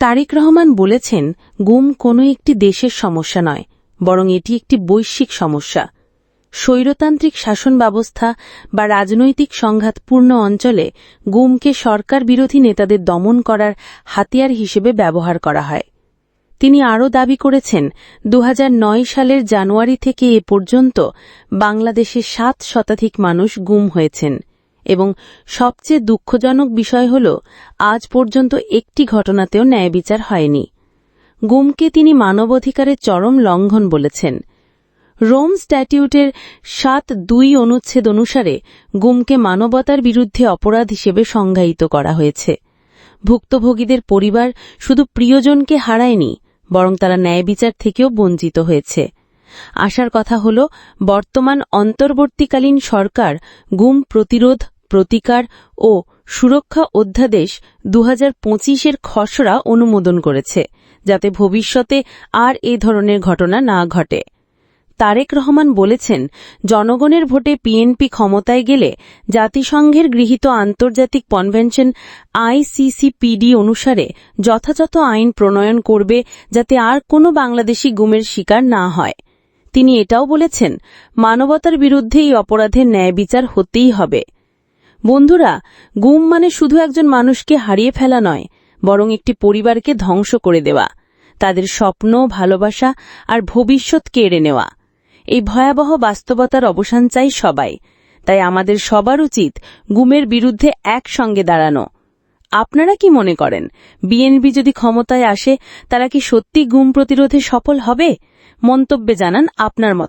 তারেক রহমান বলেছেন, গুম কোনো একটি দেশের সমস্যা নয়, বরং এটি একটি বৈশ্বিক সমস্যা। স্বৈরতান্ত্রিক শাসন ব্যবস্থা বা রাজনৈতিক সংঘাতপূর্ণ অঞ্চলে গুমকে সরকার বিরোধী নেতাদের দমন করার হাতিয়ার হিসেবে ব্যবহার করা হয়। তিনি আরও দাবি করেছেন দু হাজার নয় সালের জানুয়ারি থেকে এ পর্যন্ত বাংলাদেশে সাত শতাধিক মানুষ গুম হয়েছেন। এবং সবচেয়ে দুঃখজনক বিষয় হল, আজ পর্যন্ত একটি ঘটনাতেও ন্যায় বিচার হয়নি। গুমকে তিনি মানবাধিকারের চরম লঙ্ঘন বলেছেন। রোম স্ট্যাটিউটের সাত দুই অনুচ্ছেদ অনুসারে গুমকে মানবতার বিরুদ্ধে অপরাধ হিসেবে সংজ্ঞায়িত করা হয়েছে। ভুক্তভোগীদের পরিবার শুধু প্রিয়জনকে হারায়নি, বরং তারা ন্যায় বিচার থেকেও বঞ্চিত হয়েছে। আশার কথা হল, বর্তমান অন্তর্বর্তীকালীন সরকার গুম প্রতিরোধ প্রতিকার ও সুরক্ষা অধ্যাদেশ দু এর খসড়া অনুমোদন করেছে, যাতে ভবিষ্যতে আর এ ধরনের ঘটনা না ঘটে। তারেক রহমান বলেছেন, জনগণের ভোটে পিএনপি ক্ষমতায় গেলে জাতিসংঘের গৃহীত আন্তর্জাতিক কনভেনশন আইসিসিপিডি অনুসারে যথাযথ আইন প্রণয়ন করবে যাতে আর কোনো বাংলাদেশি গুমের শিকার না হয়। তিনি এটাও বলেছেন, মানবতার বিরুদ্ধে এই অপরাধের ন্যায় বিচার হতেই হবে। বন্ধুরা, গুম মানে শুধু একজন মানুষকে হারিয়ে ফেলা নয়, বরং একটি পরিবারকে ধ্বংস করে দেওয়া, তাদের স্বপ্ন, ভালোবাসা আর ভবিষ্যৎ কেড়ে নেওয়া। এই ভয়াবহ বাস্তবতার অবসান চাই সবাই, তাই আমাদের সবার উচিত গুমের বিরুদ্ধে একসঙ্গে দাঁড়ানো। আপনারা কি মনে করেন, বিএনপি যদি ক্ষমতায় আসে, তারা কি সত্যি গুম প্রতিরোধে সফল হবে? মন্তব্যে জানান আপনার মত